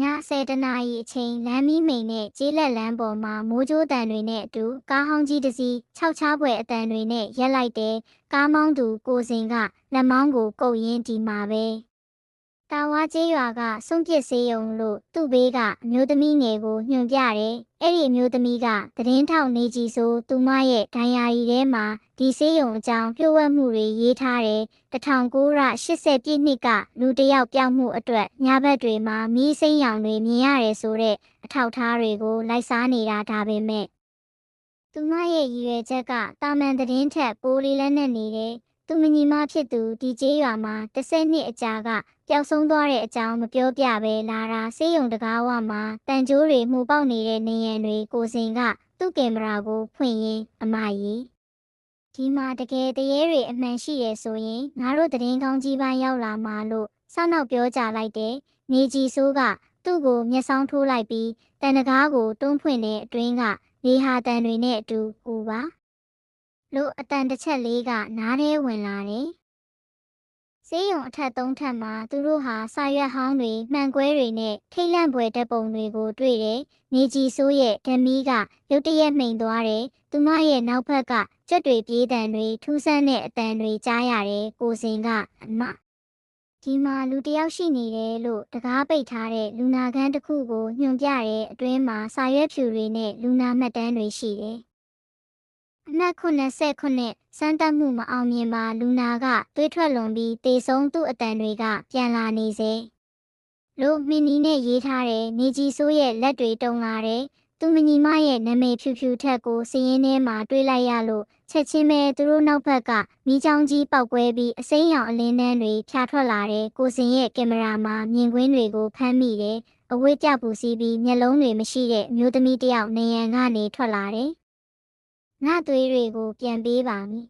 ည10တနာရီအချိန်လမ်းမီးမိန်နဲ့ကျေးလက်လမ်းပေါ်မှာမိုးကြိုးတန်တွေနဲ့အတူကားဟောင်းကြီးတစ်စီးခြောက်ချားပွဲအတန်တွေနဲ့ရက်လိုက်တယ်ကားမောင်းသူကိုစင်ကလက်မောင်းကိုကုတ်ရင်းဒီမှာပဲ တာဝါကျေးရွာကစွန့်ပစ်စေးရုံလို့သူ့ဘေးကအမျိုးသမီးငယ်ကိုညွှန်ပြတယ်အဲ့ဒီအမျိုးသမီးကသတင်းထောက်နေကြည်ဆိုသူမရဲ့ဒိုင်ယာရီထဲမှာဒီစေးရုံအကြောင်းပြောဝက်မှုတွေရေးထားတယ်1980ပြည့်နှစ်ကလူတစ်ယောက်ပြောင်းမှုအတွက်ညဘက်တွေမှာမီးစိမ်းရောင်တွေမြင်ရတယ်ဆိုတဲ့အထောက်အထားတွေကိုလိုက်စားနေတာဒါပေမဲ့သူမရဲ့ရည်ရွယ်ချက်ကတာမန်သတင်းထက်ပိုလေးလက်နဲ့နေတယ် သူမညီမဖြစ်သူဒီကျေးရွာမှာတစ်ဆက်နှစ်အကြာကပျောက်ဆုံးသွားတဲ့အကြောင်းမပြောပြပဲလာတာစေးရုံတကားဝမှာတန်ကြိုးတွေမှုပေါက်နေတဲ့နေရန်တွေကိုစင်ကသူ့ကင်မရာကိုဖွင့်ရင်းအမကြီးဒီမှာတကယ်တရေတွေအမှန်ရှိရဆိုရင်ငါတို့သတင်းကောင်းကြီးပိုင်းရောက်လာမှာလို့ဆောက်နောက်ပြောကြလိုက်တယ်နေကြီးဆိုးကသူ့ကိုမျက်စောင်းထိုးလိုက်ပြီးတန်တကားကိုတွန်းဖွင့်တဲ့အတွင်းကနေဟာတန်တွေနဲ့အတူဟူပါ လို့အတန်တစ်ချက်လေးကနားထဲဝင်လာတယ်ဆေးရုံအထက်သုံးထပ်မှာသူတို့ဟာစာရွက်ဟောင်းတွေမှန်ကွဲတွေနဲ့ထိတ်လန့်ပွဲတပ်ပုံတွေကိုတွေ့တယ်။နေကြီးဆိုးရဲ့ဓမီကရုတ်တရက်မှိန်သွားတယ်။သူမရဲ့နောက်ဘက်ကကြွက်တွေပြေးတံတွေထူးဆန်းတဲ့အတန်တွေကြားရတယ်။ကိုစင်ကအမဒီမှာလူတယောက်ရှိနေတယ်လို့တကားပိတ်ထားတဲ့လူနာခန်းတစ်ခုကိုညွှန်ပြတဲ့အတွင်းမှာစာရွက်ဖြူတွေနဲ့လူနာမှတ်တမ်းတွေရှိတယ်။ အနက်89စမ်းတက်မှုမအောင်မြင်ပါလူနာကသွေးထွက်လွန်ပြီးတေဆုံးသူ့အတန်တွေကပြန်လာနေစေလို့မင်းနီနဲ့ရေးထားတဲ့နေကြီးဆိုးရဲ့လက်တွေတုံလာတယ်သူမညီမရဲ့နာမည်ဖြူဖြူထက်ကိုစည်ရင်းထဲမှာတွေးလိုက်ရလို့ချက်ချင်းပဲသူတို့နောက်ဘက်ကမိချောင်းကြီးပောက်ကွဲပြီးအစိမ်းရောင်အလင်းတန်းတွေဖြာထွက်လာတဲ့ကိုစင်ရဲ့ကင်မရာမှာမြင်ကွင်းတွေကိုဖမ်းမိတယ်အဝိကြပူစီးပြီးမျက်လုံးတွေမရှိတဲ့အမျိုးသမီးတစ်ယောက်နေရန်ကနေထွက်လာတယ် ငါသွေးတွေကို ပြန်ပေးပါမည်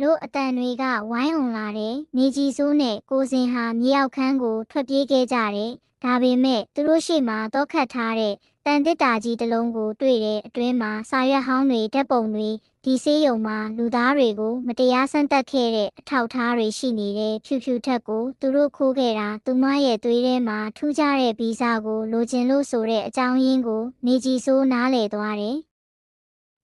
လို့အတန်တွေကဝိုင်းအောင်လာတယ်နေကြီးစိုးနဲ့ကိုစင်ဟာမြေအောက်ခန်းကိုထွက်ပြေးခဲ့ကြတယ်ဒါပေမဲ့သူတို့ရှေ့မှာတောခတ်ထားတဲ့တန်တစ်တာကြီးတစ်လုံးကိုတွေ့တဲ့အတွင်းမှာစာရွက်ဟောင်းတွေဓာတ်ပုံတွေဒီဆေးရုံမှာလူသားတွေကိုမတရားဆန့်တက်ခဲ့တဲ့အထောက်ထားတွေရှိနေတဲ့ဖြူဖြူထက်ကိုသူတို့ခိုးခဲ့တာသူမရဲ့သွေးထဲမှာထူးခြားတဲ့ဗီဇကိုလိုချင်လို့ဆိုတဲ့အကြောင်းရင်းကိုနေကြီးစိုးနားလည်သွားတယ်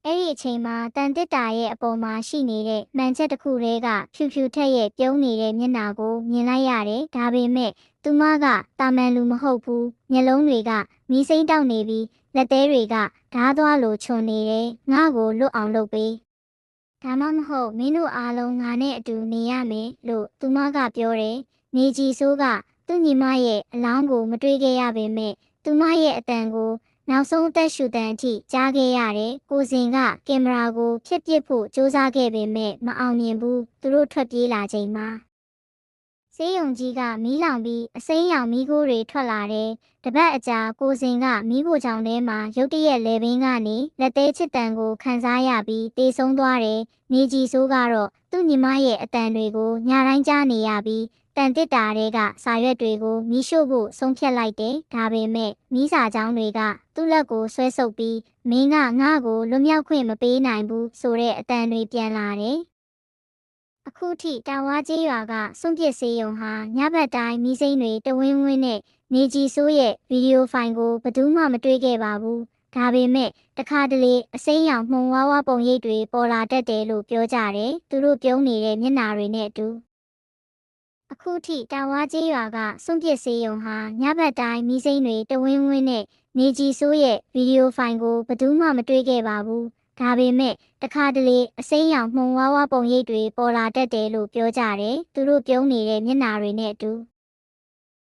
အဲ့ဒီအချိန်မှာတန်တစ်တာရဲ့အပေါ်မှာရှိနေတဲ့မှန်ချက်တစ်ခုတည်းကဖြူဖြူထက်ရဲ့ပြုံးနေတဲ့မျက်နှာကိုမြင်လိုက်ရတယ်။ဒါပေမဲ့သူမကတာမန်လူမဟုတ်ဘူး။မျက်လုံးတွေကမီးစိမ့်တောက်နေပြီးလက်သေးတွေကဓားသွားလိုခြုံနေတယ်။ငါ့ကိုလွတ်အောင်လုပ်ပေး။ဒါမှမဟုတ်မင်းတို့အားလုံးငါနဲ့အတူနေရမယ်လို့သူမကပြောတယ်။နေကြီးဆိုးကသူ့ညီမရဲ့အလောင်းကိုမတွေ့ခဲ့ရပေမဲ့သူမရဲ့အတန်ကို နောက်ဆုံးအသက်ရှူတန်အထိကြားခဲ့ရတယ်။ကိုစင်ကကင်မရာကိုဖျက်ပစ်ဖို့ကြိုးစားခဲ့ပေမဲ့မအောင်မြင်ဘူး။သူတို့ထွက်ပြေးလာချိန်မှာဆေးရုံကြီးကမီးလောင်ပြီးအစိမ်းရောင်မီးခိုးတွေထွက်လာတယ်။တပတ်အကြာကိုစင်ကမီးဖိုချောင်ထဲမှာရုတ်တရက်လေပင်ကနေလက်သေးချစ်တန်ကိုခံစားရပြီးတေဆုံးသွားတယ်။နေကြီးဆိုးကတော့သူ့ညီမရဲ့အတန်တွေကိုညတိုင်းကြားနေရပြီး တန်တစ်တာတွေကစာရွက်တွေကိုမီးရှို့ဖို့ဆုံးဖြတ်လိုက်တယ်။ဒါပေမဲ့မီးစာချောင်းတွေကသူ့လက်ကိုဆွဲဆုပ်ပြီးမင်းကငါ့ကိုလွတ်မြောက်ခွင့်မပေးနိုင်ဘူးဆိုတဲ့အတန်တွေပြန်လာတယ်။အခုထိတာဝါကျေးရွာကစွန့်ပစ်စေးရုံဟာညဘက်တိုင်းမီးစိမ်းတွေတဝင်းဝင်းနဲ့နေကြီးဆိုးရဲ့ဗီဒီယိုဖိုင်ကိုဘယ်သူမှမတွေ့ခဲ့ပါဘူး။ဒါပေမဲ့တခါတလေအစိမ်းရောင်မှုံဝါးဝါပုံရိပ်တွေပေါ်လာတတ်တယ်လို့ပြောကြတယ်။သူတို့ပြုံးနေတဲ့မျက်နှာတွေနဲ့အတူ အခုထိတာဝါကျေးရွာကစွန့်ပစ်စေးရုံဟာညဘက်တိုင်းမီးစိမ်းတွေတဝင်းဝင်းနဲ့နေကြီးဆိုးရဲ့ဗီဒီယိုဖိုင်ကိုဘယ်သူမှမတွေ့ခဲ့ပါဘူး။ဒါပေမဲ့တခါတလေအစိမ်းရောင်မှုံဝါးဝါပုံရိပ်တွေပေါ်လာတတ်တယ်လို့ပြောကြတယ်။သူတို့ပြုံးနေတဲ့မျက်နှာတွေနဲ့အတူ